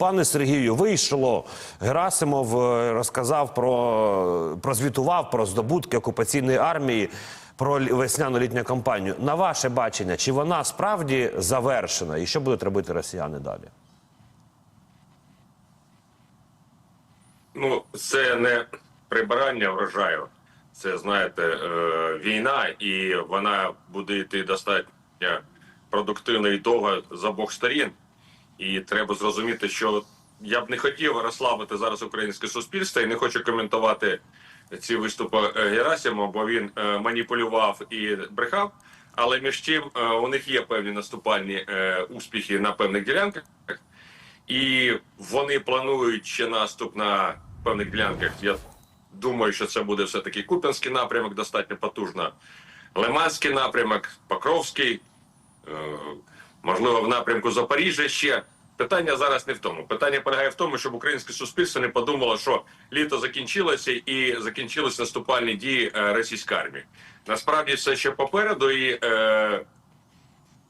пане Сергію, вийшло. Герасимов е, розказав про прозвітував про здобутки окупаційної армії, про весняно-літню кампанію. На ваше бачення, чи вона справді завершена? І що будуть робити росіяни далі? Ну, це не прибирання врожаю. Це, знаєте, е, війна, і вона буде йти достатньо продуктивно і довго з обох сторін. І треба зрозуміти, що я б не хотів розслабити зараз українське суспільство і не хочу коментувати ці виступи е, Герасимова, бо він е, маніпулював і брехав. Але між тим е, у них є певні наступальні успіхи на певних ділянках. І вони планують ще наступ на певних ділянках. Я думаю, що це буде все-таки Куп'янський напрямок, достатньо потужно. Лиманський напрямок, Покровський, можливо, в напрямку Запоріжжя ще. Питання зараз не в тому. Питання полягає в тому, щоб українське суспільство не подумало, що літо закінчилося і закінчились наступальні дії е, російської армії. Насправді все ще попереду, і е,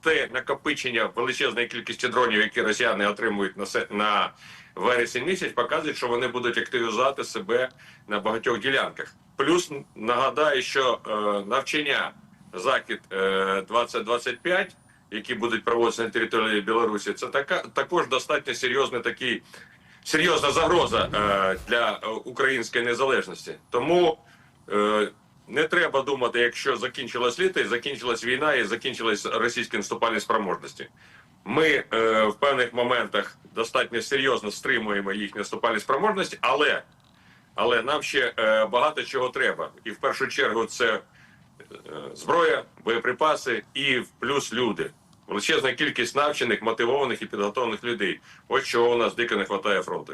те накопичення величезної кількості дронів, які росіяни отримують на се- на вересень місяць, показує, що вони будуть активізувати себе на багатьох ділянках. Плюс нагадаю, що е, навчання захід е, 2025, які будуть проводитися на території Білорусі, це така також достатньо серйозний такий. Серйозна загроза е, для е, української незалежності. Тому е, не треба думати, якщо закінчилось літо, і закінчилась війна, і закінчились російські наступальні спроможності. Ми е, в певних моментах достатньо серйозно стримуємо їхні наступальні спроможності, але, але нам ще е, багато чого треба. І в першу чергу це е, зброя, боєприпаси і плюс люди. Величезна кількість навчених, мотивованих і підготовлених людей. Ось чого у нас дико не вистачає фронту.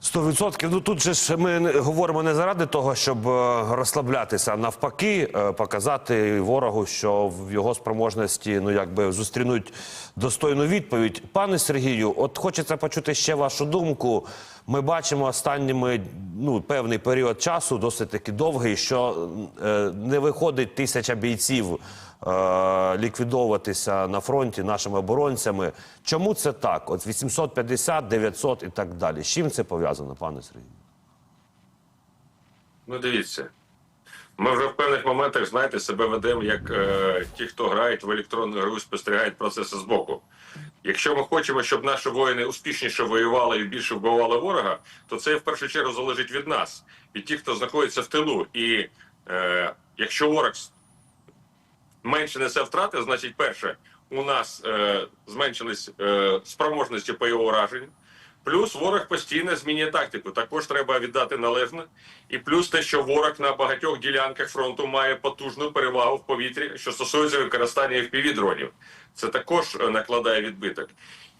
Сто відсотків. Ну тут же ж ми говоримо не заради того, щоб е, розслаблятися, а навпаки, е, показати ворогу, що в його спроможності ну якби зустрінуть достойну відповідь. Пане Сергію, от хочеться почути ще вашу думку. Ми бачимо останніми ну певний період часу, досить таки довгий, що е, не виходить тисяча бійців ліквідовуватися на фронті нашими оборонцями. Чому це так? От 850, 900 і так далі. З чим це пов'язано, пане Сергію? Ну, дивіться. Ми вже в певних моментах, знаєте, себе ведемо як е, ті, хто грають в електронну гру, спостерігають процеси збоку. Якщо ми хочемо, щоб наші воїни успішніше воювали і більше вбивали ворога, то це в першу чергу залежить від нас, від тих, хто знаходиться в тилу. І е, якщо ворог менше несе втрати, значить, перше, у нас е, зменшились е, спроможності по його ураженню. Плюс ворог постійно змінює тактику. Також треба віддати належне. І плюс те, що ворог на багатьох ділянках фронту має потужну перевагу в повітрі, що стосується використання FPV-дронів. Це також е, накладає відбиток.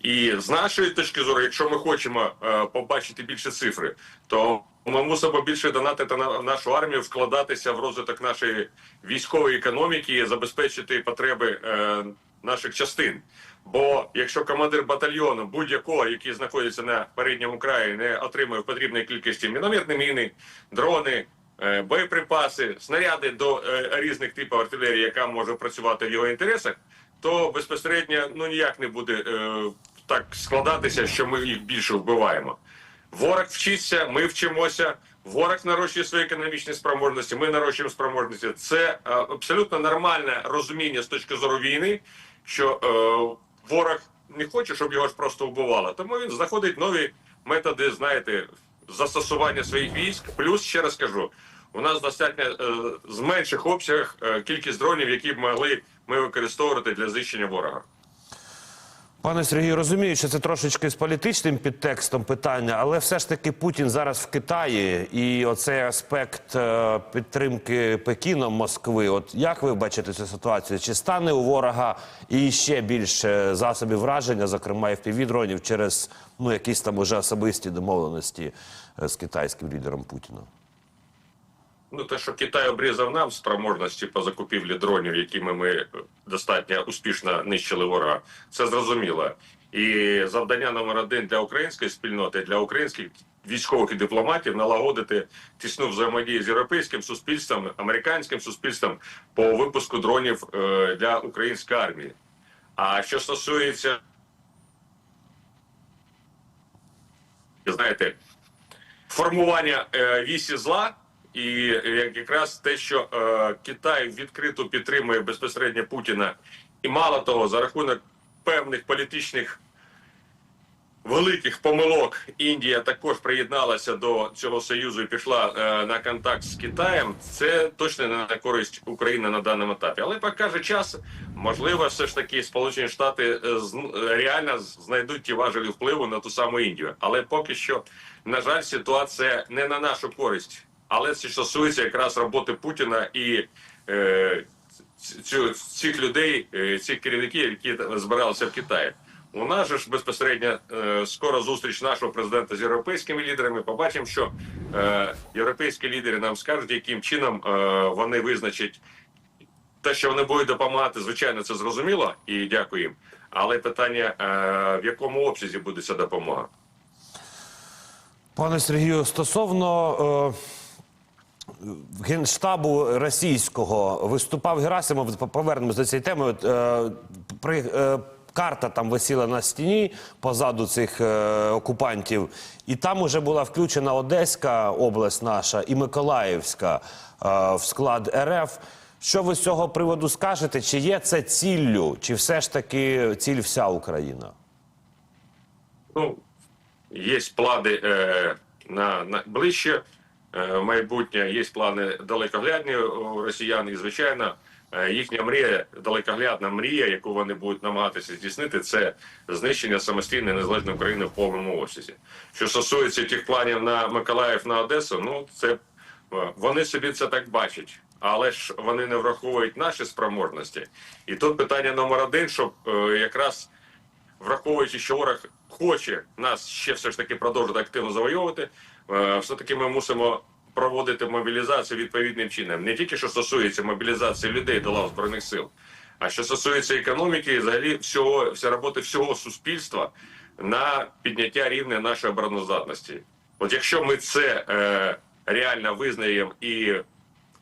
І з нашої точки зору, якщо ми хочемо е, побачити більше цифри, то ми мусимо більше донатити на нашу армію, вкладатися в розвиток нашої військової економіки, забезпечити потреби е, наших частин. Бо якщо командир батальйону будь-якого, який знаходиться на передньому краї, не отримує потрібної кількості мінометні міни, дрони, е, боєприпаси, снаряди до е, різних типів артилерії, яка може працювати в його інтересах, то безпосередньо ну ніяк не буде е, так складатися, що ми їх більше вбиваємо. Ворог вчиться, ми вчимося. Ворог нарощує свої економічні спроможності. Ми нарощуємо спроможності. Це абсолютно нормальне розуміння з точки зору війни, що е, ворог не хоче, щоб його ж просто вбивали. Тому він знаходить нові методи, знаєте, застосування своїх військ. Плюс ще раз кажу, у нас достатньо е, з менших обсягах е, кількість дронів, які б могли ми використовувати для знищення ворога. Пане Сергію, розумію, що це трошечки з політичним підтекстом питання, але все ж таки Путін зараз в Китаї, і оцей аспект е, підтримки Пекіном Москви. От як ви бачите цю ситуацію? Чи стане у ворога і ще більше засобів враження, зокрема FPV-дронів, через ну якісь там уже особисті домовленості е, з китайським лідером Путіна? Ну, те, що Китай обрізав нам спроможності по закупівлі дронів, якими ми достатньо успішно нищили ворога, це зрозуміло. І завдання номер один для української спільноти, для українських військових і дипломатів налагодити тісну взаємодію з європейським суспільством, американським суспільством по випуску дронів е, для української армії. А що стосується знаєте, формування е, вісі зла, і е, якраз те, що е, Китай відкрито підтримує безпосередньо Путіна, і мало того, за рахунок певних політичних великих помилок Індія також приєдналася до цього союзу і пішла е, на контакт з Китаєм. Це точно не на користь України на даному етапі. Але покаже час, можливо, все ж таки Сполучені Штати е, з- реально знайдуть ті важелі впливу на ту саму Індію. Але поки що, на жаль, ситуація не на нашу користь. Але це стосується якраз роботи Путіна і е, цих людей, е, цих керівників, які збиралися в Китаї. У нас же ж безпосередньо е, скоро зустріч нашого президента з європейськими лідерами. Побачимо, що е, європейські лідери нам скажуть, яким чином е, вони визначать те, що вони будуть допомагати. Звичайно, це зрозуміло і дякую їм. Але питання е, в якому обсязі буде ця допомога? Пане Сергію, стосовно е, генштабу російського виступав Герасимов. Повернемось до цієї теми. Е, при, е, карта там висіла на стіні позаду цих е, окупантів, і там уже була включена Одеська область наша і Миколаївська в склад РФ. Що ви з цього приводу скажете? Чи є це ціллю, чи все ж таки ціль вся Україна? Ну, є плани е, на, на ближче майбутнє, є плани далекоглядні у росіян, і звичайно, е, їхня мрія, далекоглядна мрія, яку вони будуть намагатися здійснити, це знищення самостійної незалежної України в повному обсязі. Що стосується тих планів на Миколаїв на Одесу, ну це е, вони собі це так бачать. Але ж вони не враховують наші спроможності. І тут питання номер один, щоб е, якраз враховуючи, що ворог хоче нас ще все ж таки продовжити активно завойовувати, е, все таки ми мусимо проводити мобілізацію відповідним чином. Не тільки що стосується мобілізації людей до лав збройних сил, а що стосується економіки, і взагалі всього вся роботи всього суспільства на підняття рівня нашої обороноздатності. От якщо ми це е, реально визнаємо і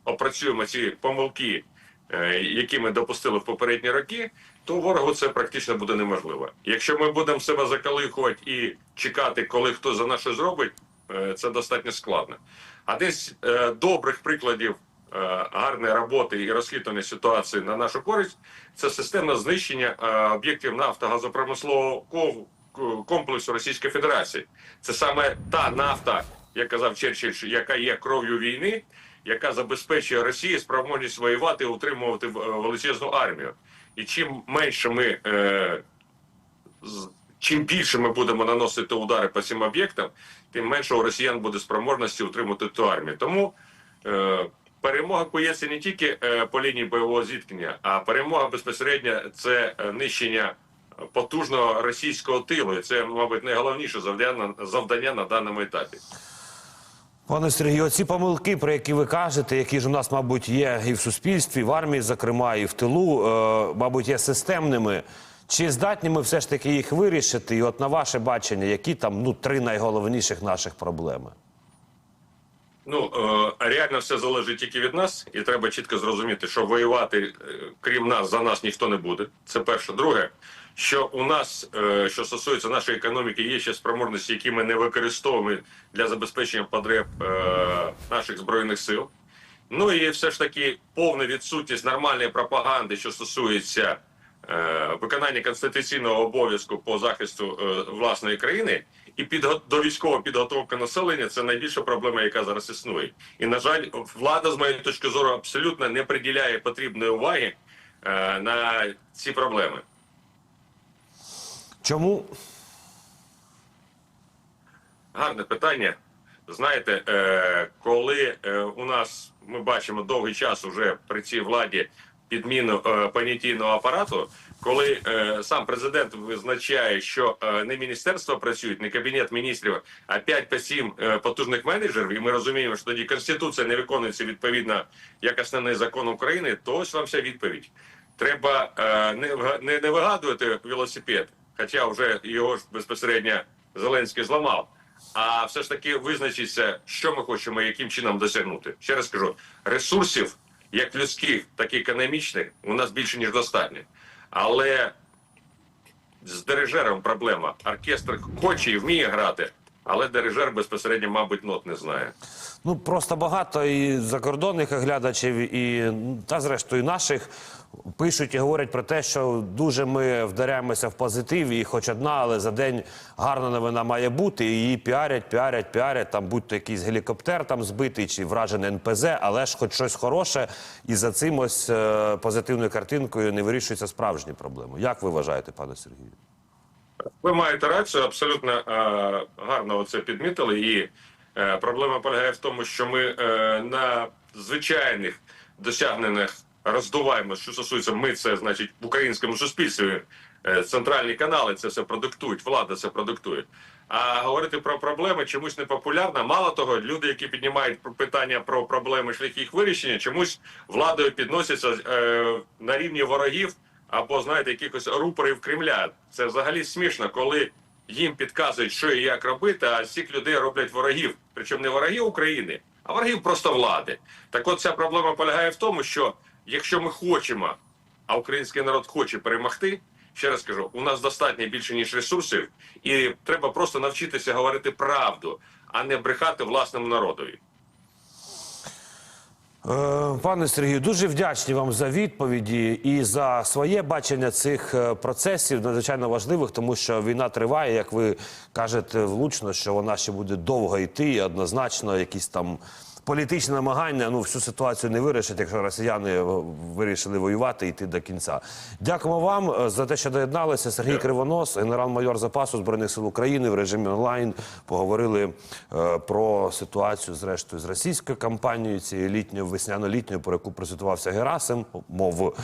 опрацюємо ці помилки, е, які ми допустили в попередні роки, то ворогу це практично буде неможливо. Якщо ми будемо себе закалихувати і чекати, коли хтось за нас зробить, е, це достатньо складно. А десь е, добрих прикладів е, гарної роботи і розхитування ситуації на нашу користь це системне знищення е, об'єктів нафтогазопромислового комплексу Російської Федерації. Це саме та нафта, як казав Черчилль, яка є кров'ю війни, яка забезпечує Росії спроможність воювати і утримувати е, величезну армію. І чим менше ми е, чим більше ми будемо наносити удари по цим об'єктам, тим менше у росіян буде спроможності утримати ту армію. Тому е, перемога кується не тільки е, по лінії бойового зіткнення, а перемога безпосередньо це е, нищення потужного російського тилу. І це, мабуть, найголовніше завдання, завдання на даному етапі. Пане Сергію, ці помилки, про які ви кажете, які ж у нас, мабуть, є і в суспільстві, і в армії, зокрема, і в тилу, е, мабуть, є системними. Чи здатні ми все ж таки їх вирішити? І от на ваше бачення, які там ну три найголовніших наших проблеми? Ну е, реально все залежить тільки від нас, і треба чітко зрозуміти, що воювати е, крім нас за нас ніхто не буде. Це перше. Друге, що у нас, е, що стосується нашої економіки, є ще спроможності, які ми не використовуємо для забезпечення потреб наших збройних сил. Ну і все ж таки повна відсутність нормальної пропаганди, що стосується виконання конституційного обов'язку по захисту е, власної країни, і підго- до військової підготовки населення це найбільша проблема, яка зараз існує. І на жаль, влада з моєї точки зору абсолютно не приділяє потрібної уваги е, на ці проблеми. Чому? Гарне питання. Знаєте, е, коли е, у нас ми бачимо довгий час уже при цій владі підміну е, понятійного апарату, коли е, сам президент визначає, що е, не міністерства працюють, не кабінет міністрів, а 5 по 7 е, потужних менеджерів, і ми розуміємо, що тоді конституція не виконується відповідно як основний закон України, то ось вам вся відповідь. Треба не, не, не вигадувати велосипед, хоча вже його ж безпосередньо Зеленський зламав. А все ж таки визначиться, що ми хочемо, яким чином досягнути. Ще раз кажу, ресурсів, як людських, так і економічних, у нас більше ніж достатньо. Але з дирижером проблема. Оркестр хоче і вміє грати, Але дирижер безпосередньо, мабуть, нот не знає. Ну просто багато і закордонних глядачів, і та зрештою наших пишуть і говорять про те, що дуже ми вдаряємося в позитив, і хоч одна, але за день гарна новина має бути. І її піарять, піарять, піарять. Там будь-то якийсь гелікоптер там збитий чи вражений НПЗ, але ж хоч щось хороше, і за цим ось е, позитивною картинкою не вирішується справжні проблеми. Як ви вважаєте, пане Сергію? Ви маєте рацію, абсолютно е, гарно це підмітили. І е, проблема полягає в тому, що ми е, на звичайних досягненнях роздуваємо, що стосується ми, це значить в українському суспільстві. Центральні канали це все продуктують, влада це продуктує. А говорити про проблеми чомусь не популярно. Мало того, люди, які піднімають питання про проблеми, шляхи їх вирішення, чомусь владою підносяться е, на рівні ворогів або знаєте, якихось рупорів Кремля. Це взагалі смішно, коли їм підказують, що і як робити, а цих людей роблять ворогів. Причому не ворогів України, а ворогів просто влади. Так от ця проблема полягає в тому, що якщо ми хочемо, а український народ хоче перемогти. Ще раз кажу, у нас достатньо більше ніж ресурсів, і треба просто навчитися говорити правду, а не брехати власному народові. Е, Пане Сергію, дуже вдячні вам за відповіді і за своє бачення цих е, процесів, надзвичайно важливих, тому що війна триває, як ви кажете влучно, що вона ще буде довго йти, однозначно якісь там. Політичні намагання ну всю ситуацію не вирішить, якщо росіяни е, вирішили воювати і йти до кінця. Дякуємо вам е, за те, що доєдналися. Сергій Кривонос, генерал-майор запасу збройних сил України в режимі онлайн. Поговорили е, про ситуацію зрештою з російською кампанією цією літньою весняно-літньою, про яку процитувався Герасим, мов